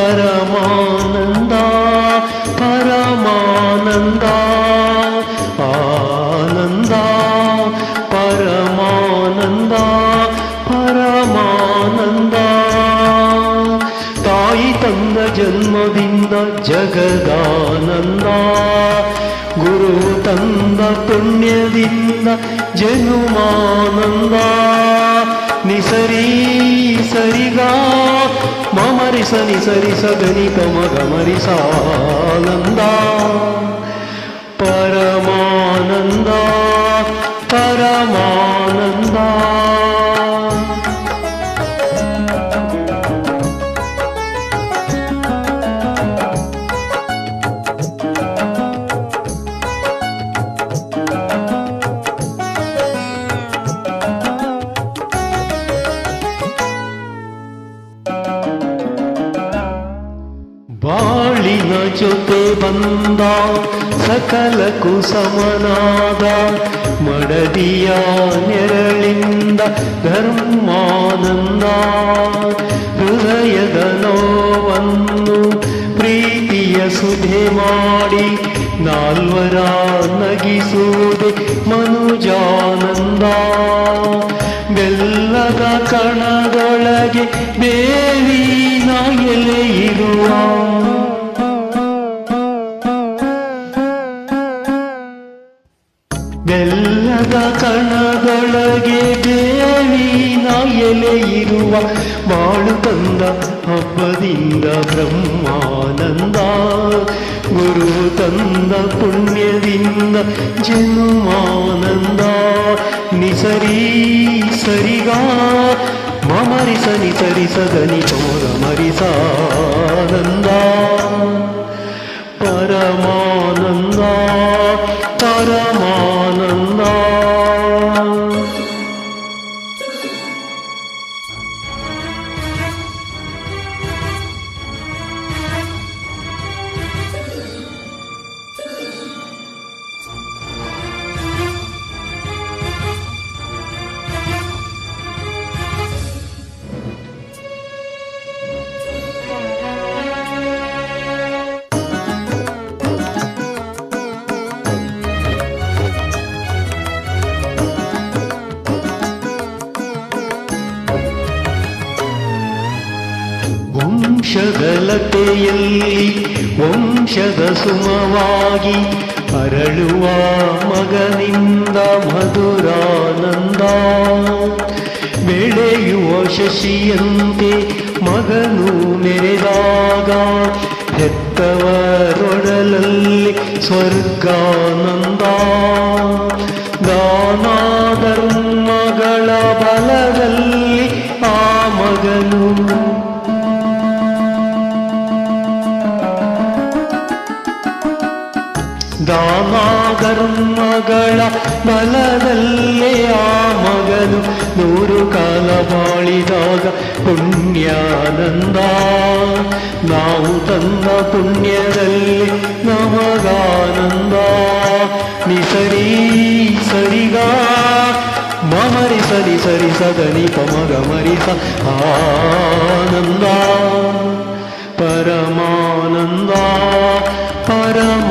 ಪರಮಾನಂದ ಪರಮಾನಂದ ಆನಂದ ಪರಮಾನಂದ ಪರಮಾನಂದ ತಾಯಿ ತಂದ ಜನ್ಮದಿಂದ ಜಗದಾನಂದ ಗುರು ತಂದ ಪುಣ್ಯದಿಂದ ಜನುಮಾನಂದ ನಿಸರಿ ಸರಿಗ ಮಮರಿಸ ನಿಸರಿಸ ಗಣಿತ ಮಗಮರಿಸಾನಂದ ಪರಮಾನಂದ ಪರಮಾನಂದ ಜೊತೆ ಬಂದ ಸಕಲ ಸಮನಾದ ಮಡದಿಯ ನೆರಳಿಂದ ಧರ್ಮಾನಂದ ಹೃದಯದ ನೋವನ್ನು ಪ್ರೀತಿಯ ಸುಧೆ ಮಾಡಿ ನಾಲ್ವರ ನಗಿಸುವುದೇ ಮನುಜಾನಂದ. ಬೆಲ್ಲದ ಕಣದೊಳಗೆ ಬೇವಿನ ಕಣದೊಳಗೆ ದೇವಿನ ಎಲೆ ಇರುವ ಬಾಳು ತಂದ ಹಬ್ಬದಿಂದ ಬ್ರಹ್ಮಾನಂದ. ಗುರು ತಂದ ಪುಣ್ಯದಿಂದ ಜನ್ಮಾನಂದ. ನಿಸರಿ ಸರಿಗ, ಮಮರಿಸ ನಿಸರಿಸದ ತೋರ ಮರಿಸಾನಂದ ವಂಶಗಲತೆಯಲ್ಲಿ ವಂಶದ ಸುಮವಾಗಿ ಅರಳುವ ಮಗನಿಂದ ಮಧುರಾನಂದ. ಬೆಳೆಯುವ ಶಶಿಯಂತೆ ಮಗನು ಮೆರೆದಾಗ ಹೆತ್ತವರೊಡಲಲ್ಲಿ ಸ್ವರ್ಗಾನಂದ. ದಾನ ಧರ್ಮಗಳ ಬಲದಲ್ಲಿ ಆ ಮಗನು ದಾನ ಧರ್ಮಗಳ ಬಲದಲ್ಲೇ ಆ ಮಗನು ನೂರು ಕಾಲ ಬಾಳಿದಾಗ ಪುಣ್ಯಾನಂದ ನಾವು ತಂದ ಪುಣ್ಯದಲ್ಲಿ ನಮಗಾನಂದ ನಿಸರಿ ಸರಿಗ ಮಮರಿ ಸರಿ ಸರಿ ಸದನಿ ಪಮಗ ಮರಿಸ ಆನಂದ ಪರಮಾನಂದ ಪರಮ